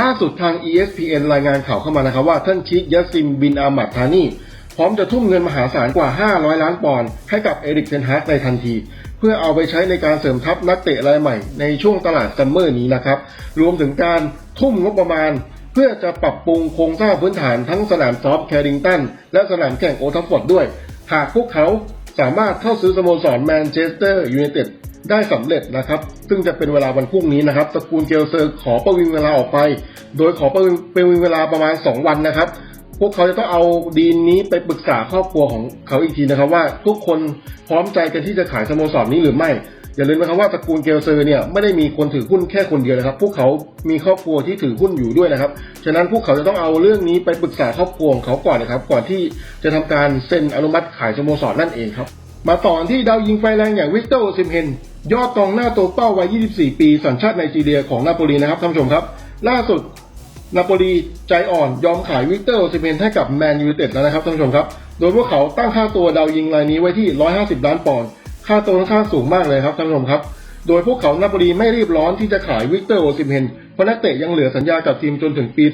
ล่าสุดทาง ESPN รายงานข่าวเข้ามานะครับว่าท่านชิคยัสซิมบินอามัดทานีพร้อมจะทุ่มเงินมหาศาลกว่า 500 ล้านปอนด์ให้กับเอริกเทนฮากในทันที เพื่อเอาไปใช้ในการเสริมทัพนักเตะรายใหม่ในช่วงตลาดซัมเมอร์นี้นะครับ รวมถึงการทุ่มงบประมาณ เพื่อจะปรับปรุงโครงสร้างพื้นฐานทั้งสนามซอฟแคริงตัน และสนามแข่งโอทัฟฟอร์ดด้วย หากพวกเขาสามารถเข้าซื้อสโมสรแมนเชสเตอร์ยูไนเต็ด ได้สำเร็จนะครับ ซึ่งจะเป็นเวลาวันพรุ่งนี้นะครับตระกูลเกลเซอร์ขอประวิงเวลาออกไป โดยขอประวิงประวิงเวลาประมาณ 2 วันนะครับ พวกเขาจะต้องเอาดีนนี้ไปปรึกษาครอบครัวของเขาอีกทีนะครับ ว่าทุกคนพร้อมใจกันที่จะขายสโมสรนี้หรือไม่อย่าลืมนะครับว่าตระกูลเกลเซอร์เนี่ยไม่ได้มีคนถือหุ้นแค่คนเดียวนะครับ พวกเขามีครอบครัวที่ถือหุ้นอยู่ด้วยนะครับ ฉะนั้นพวกเขาจะต้องเอาเรื่องนี้ไปปรึกษาครอบครัวของเขาก่อนนะครับ ก่อนที่จะทำการเซ็นอนุมัติขายสโมสรนั่นเองครับ มาต่อที่ดาวยิงไฟแรงอย่างวิกเตอร์โอซิมเฮนยอดกองหน้าตัวเป้าวัย 24 ปี สัญชาติไนจีเรียของนาโปลีนะครับท่านผู้ชมครับ ล่าสุดนาโปลีใจอ่อนยอมขายวิกเตอร์โอซิเมนให้กับแมนยูไนเต็ดแล้วนะครับท่านผู้ชมครับ โดยพวกเขาตั้งค่าตัวดาวยิงรายนี้ไว้ที่ 150 ล้านปอนด์ ค่าตัวค่อนข้างสูงมากเลยครับท่านผู้ชมครับ โดยพวกเขานาโปลีไม่รีบร้อนที่จะขายวิกเตอร์โอซิเมนเพราะนักเตะยังเหลือสัญญากับทีมจนถึงปี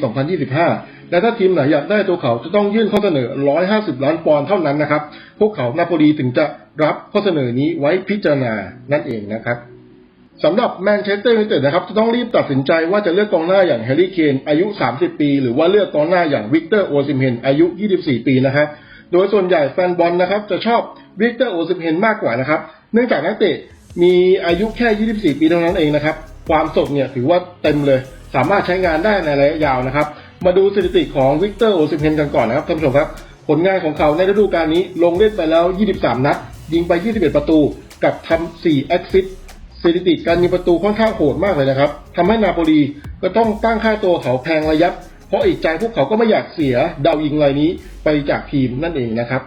2025 และถ้าทีมไหนอยากได้ตัวเขาจะต้องยื่นข้อเสนอ 150 ล้านปอนด์เท่านั้นนะครับ พวกเขานาโปลีถึงจะรับข้อเสนอนี้ไว้พิจารณานั่นเองนะครับสำหรับแมนเชสเตอร์ยูไนเต็ดนะครับจะต้องรีบตัดสินใจว่าจะเลือกกองหน้าอย่างแฮร์รี่เคนอายุ 30 ปี หรือว่าเลือกกองหน้าอย่างวิกเตอร์โอซิมเฮนอายุ 24 ปีนะครับโดยส่วนใหญ่แฟนบอลนะครับจะชอบวิกเตอร์โอซิมเฮนมากกว่านะครับ เนื่องจากนักเตะ มีอายุแค่ 24 ปีเท่านั้นเองนะครับ ความสดเนี่ยถือว่าเต็มเลย สามารถใช้งานได้ในระยะยาวนะครับ มาดูสถิติของวิกเตอร์โอซิเฮนกันก่อนนะครับท่านผู้ชมครับ ผลงานของเขาในฤดูกาลนี้ลงเล่นไปแล้ว 23 นัด ยิงไป 21 ประตู กับทำ4แอสซิสต์สถิติการยิงประตูค่อนข้างโหดมากเลยนะครับทำให้นาโปลีก็ต้องตั้งค่าตัวเขาแพงระยับ เพราะอีกใจพวกเขาก็ไม่อยากเสียดาวยิงรายนี้ไปจากทีมนั่นเองนะครับ